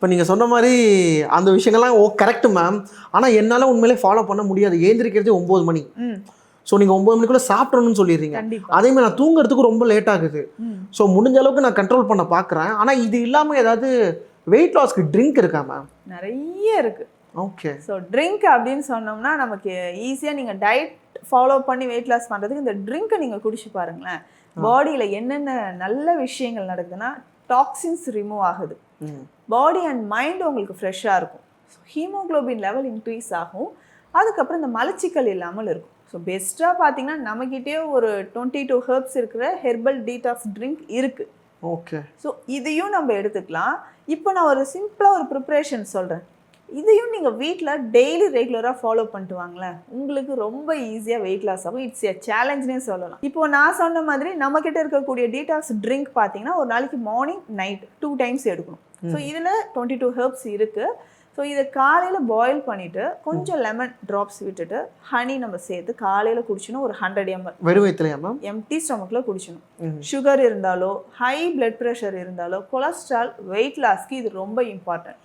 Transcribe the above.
இப்போ நீங்கள் சொன்ன மாதிரி அந்த விஷயங்கள்லாம் ஓ கரெக்ட் மேம் ஆனால் என்னால் உண்மையிலே ஃபாலோ பண்ண முடியாது. ஏந்திரிக்கிறதே ஒம்பது மணி. ஸோ நீங்கள் ஒம்பது மணிக்குள்ளே சாப்பிட்றணும்னு சொல்லிடுறீங்க. அதே மாதிரி நான் தூங்குறதுக்கு ரொம்ப லேட் ஆகுது. ஸோ முடிஞ்ச அளவுக்கு நான் கண்ட்ரோல் பண்ண பார்க்குறேன் ஆனால் இது இல்லாமல் ஏதாவது வெயிட் லாஸ்க்கு ட்ரிங்க் இருக்கா மேம் நிறைய இருக்கு. ஓகே ஸோ ட்ரிங்க் அப்படின்னு சொன்னோம்னா நமக்கு ஈஸியாக நீங்கள் டயட் ஃபாலோ பண்ணி வெயிட் லாஸ் பண்ணுறதுக்கு இந்த ட்ரிங்க்கை நீங்கள் குடிச்சு பாருங்களேன். பாடியில் என்னென்ன நல்ல விஷயங்கள் நடக்குதுன்னா டாக்ஸின்ஸ் ரிமூவ் ஆகுது. பாடி அண்ட் மைண்ட் உங்களுக்கு ஃப்ரெஷ்ஷாக இருக்கும். ஸோ ஹீமோக்ளோபின் லெவல் இன்க்ரீஸ் ஆகும். அதுக்கப்புறம் இந்த மலச்சிக்கல் இல்லாமல் இருக்கும். ஸோ பெஸ்ட்டாக பார்த்தீங்கன்னா நம்மக்கிட்டே ஒரு டுவெண்ட்டி டூ ஹெர்ப்ஸ் இருக்கிற ஹெர்பல் டீடாக்ஸ் ட்ரிங்க் இருக்குது ஓகே ஸோ இதையும் நம்ம எடுத்துக்கலாம். இப்போ நான் ஒரு சிம்பிளாக ஒரு ப்ரிப்ரேஷன் சொல்கிறேன் இதையும் நீங்கள் வீட்டில் டெய்லி ரெகுலராக ஃபாலோ பண்ணிட்டு வாங்களேன். உங்களுக்கு ரொம்ப ஈஸியாக வெயிட் லாஸ் ஆகும். இட்ஸ் எ சேலஞ்ச்னே சொல்லலாம். இப்போ நான் சொன்ன மாதிரி நம்மக்கிட்ட இருக்கக்கூடிய டீடாக்ஸ் ட்ரிங்க் பார்த்தீங்கன்னா ஒரு நாளைக்கு மார்னிங் நைட் டூ டைம்ஸ் எடுக்கணும். ஸோ இதில் டுவெண்ட்டி டூ ஹெர்ப்ஸ் இருக்குது ஸோ இதை காலையில் பாயில் பண்ணிவிட்டு கொஞ்சம் லெமன் ட்ராப்ஸ் விட்டுட்டு ஹனி நம்ம சேர்த்து காலையில் குடிச்சோன்னா ஒரு ஹண்ட்ரட் எம்எல் வெறும் வயிற்றுலையா மேம் எம்டி ஸ்டொமக்கில் குடிச்சணும். சுகர் இருந்தாலோ ஹை பிளட் ப்ரெஷர் இருந்தாலோ கொலஸ்ட்ரால் வெயிட் லாஸ்க்கு இது ரொம்ப இம்பார்ட்டன்ட்